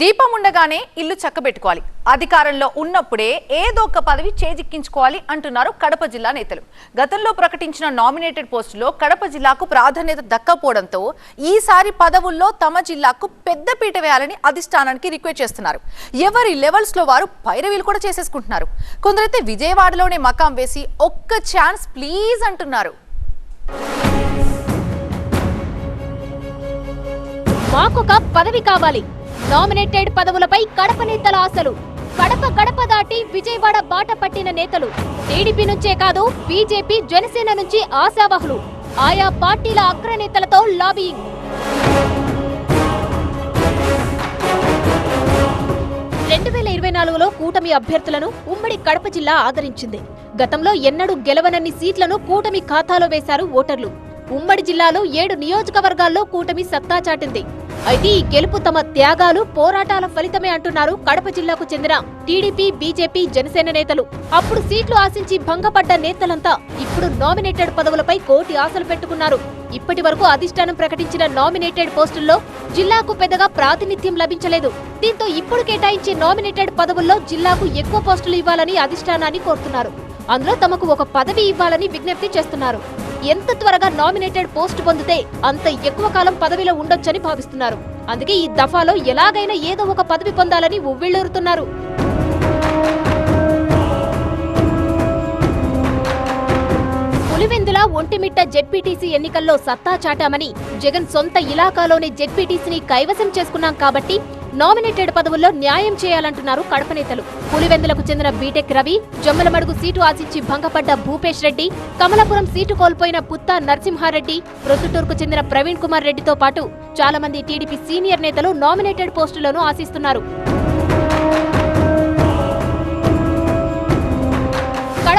దీపం ఉండగానే ఇల్లు చక్కబెట్టుకోవాలి. అధికారంలో ఉన్నప్పుడే ఏదో ఒక పదవి చేజిక్కించుకోవాలి అంటున్నారు కడప జిల్లా నేతలు. గతంలో ప్రకటించిన నామినేటెడ్ పోస్టులో కడప జిల్లాకు ప్రాధాన్యత దక్కపోవడంతో ఈసారి పదవుల్లో తమ జిల్లాకు పెద్దపీట వేయాలని అధిష్టానానికి రిక్వెస్ట్ చేస్తున్నారు. ఎవరి లెవెల్స్లో వారు పైరవీలు కూడా చేసేసుకుంటున్నారు. కొందరైతే విజయవాడలోనే మకాం వేసి ఒక్క ఛాన్స్ ప్లీజ్ అంటున్నారు. మాకొక పదవి కావాలి. నామినేటెడ్ పదవులపై కడప నేతల ఆశలు. కడప గడప దాటి విజయవాడ బాట పట్టిన నేతలు. టీడీపీ నుంచే కాదు బీజేపీ జనసేన నుంచి ఆశావహులు. ఆయా పార్టీల అగ్రనేతలతో లాబియింగ్. రెండు వేల ఇరవై నాలుగులో కూటమి అభ్యర్థులను ఉమ్మడి కడప జిల్లా ఆదరించింది. గతంలో ఎన్నడూ గెలవనన్ని సీట్లను కూటమి ఖాతాలో వేశారు ఓటర్లు. ఉమ్మడి జిల్లాలో ఏడు నియోజకవర్గాల్లో కూటమి సత్తా చాటింది. అయితే ఈ గెలుపు తమ త్యాగాలు పోరాటాల ఫలితమే అంటున్నారు కడప జిల్లాకు చెందిన టీడీపీ బీజేపీ జనసేన నేతలు. అప్పుడు సీట్లు ఆశించి భంగపడ్డ నేతలంతా ఇప్పుడు నామినేటెడ్ పదవులపై కోటి ఆశలు పెట్టుకున్నారు. ఇప్పటి వరకు అధిష్టానం ప్రకటించిన నామినేటెడ్ పోస్టుల్లో జిల్లాకు పెద్దగా ప్రాతినిధ్యం లభించలేదు. దీంతో ఇప్పుడు కేటాయించే నామినేటెడ్ పదవుల్లో జిల్లాకు ఎక్కువ పోస్టులు ఇవ్వాలని అధిష్టానాన్ని కోరుతున్నారు. అందులో తమకు ఒక పదవి ఇవ్వాలని విజ్ఞప్తి చేస్తున్నారు. ఎంత త్వరగా నామినేటెడ్ పోస్ట్ పొందితే అంత ఎక్కువ కాలం పదవిలో ఉండొచ్చని భావిస్తున్నారు. అందుకే ఈ దఫాలో ఎలాగైనా ఏదో ఒక పదవి పొందాలని ఉవ్విళ్ళూరుతున్నారు పులివెందుల ఒంటిమిట్ట జెడ్పీటీసీ ఎన్నికల్లో సత్తా చాటామని జగన్ సొంత ఇలాకాలోని జెడ్పీటీసీని కైవసం చేసుకున్నాం కాబట్టి నామినేటెడ్ పదవుల్లో న్యాయం చేయాలంటున్నారు కడప నేతలు. పులివెందులకు చెందిన బీటెక్ రవి జమ్మలమడుగు సీటు ఆశించి భంగపడ్డ భూపేష్ రెడ్డి కమలాపురం సీటు కోల్పోయిన పుత్తా నరసింహారెడ్డి ప్రొద్దుటూరుకు చెందిన ప్రవీణ్ కుమార్ రెడ్డితో పాటు చాలా మంది టీడీపీ సీనియర్ నేతలు నామినేటెడ్ పోస్టులను ఆశిస్తున్నారు.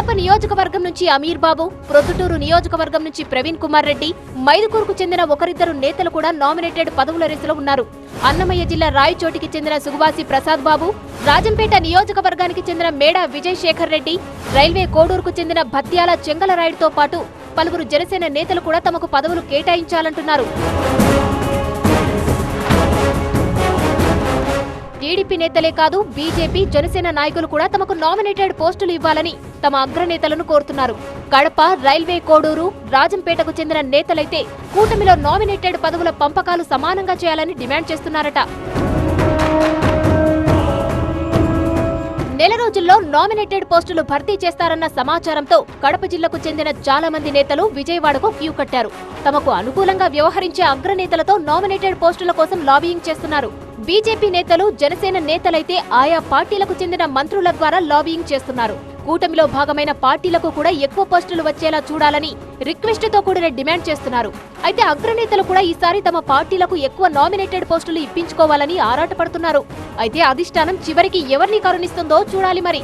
కడప నియోజకవర్గం నుంచి అమీర్ బాబు ప్రొద్దుటూరు నియోజకవర్గం నుంచి ప్రవీణ్ కుమార్ రెడ్డి మైదుకూరుకు చెందిన ఒకరిద్దరు నేతలు కూడా నామినేటెడ్ పదవుల రేసులో ఉన్నారు. అన్నమయ్య జిల్లా రాయచోటికి చెందిన సుగువాసి ప్రసాద్ బాబు రాజంపేట నియోజకవర్గానికి చెందిన మేడా విజయ్ శేఖర్ రెడ్డి రైల్వే కోడూరుకు చెందిన భత్యాల చెంగలరాయుడుతో పాటు పలువురు జనసేన నేతలు కూడా తమకు పదవులు కేటాయించాలంటున్నారు. టీడీపీ నేతలే కాదు బీజేపీ జనసేన నాయకులు కూడా తమకు నామినేటెడ్ పోస్టులు ఇవ్వాలని తమ అగ్రనేతలను కోరుతున్నారు. కడప రైల్వే కోడూరు రాజంపేటకు చెందిన నేతలైతే కూటమిలో నామినేటెడ్ పదవుల పంపకాలు సమానంగా చేయాలని డిమాండ్ చేస్తున్నారట. నెల రోజుల్లో నామినేటెడ్ పోస్టులు భర్తీ చేస్తారన్న సమాచారంతో కడప జిల్లాకు చెందిన చాలా మంది నేతలు విజయవాడకు క్యూ కట్టారు. తమకు అనుకూలంగా వ్యవహరించే అగ్రనేతలతో నామినేటెడ్ పోస్టుల కోసం లాబియింగ్ చేస్తున్నారు. బీజేపీ నేతలు జనసేన నేతలైతే ఆయా పార్టీలకు చెందిన మంత్రుల ద్వారా లాబియింగ్ చేస్తున్నారు. కూటమిలో భాగమైన పార్టీలకు కూడా ఎక్కువ పోస్టులు వచ్చేలా చూడాలని రిక్వెస్ట్తో కూడిన డిమాండ్ చేస్తున్నారు. అయితే అగ్రనేతలు కూడా ఈసారి తమ పార్టీలకు ఎక్కువ నామినేటెడ్ పోస్టులు ఇప్పించుకోవాలని ఆరాటపడుతున్నారు. అయితే అధిష్టానం చివరికి ఎవరిని కరుణిస్తుందో చూడాలి మరి.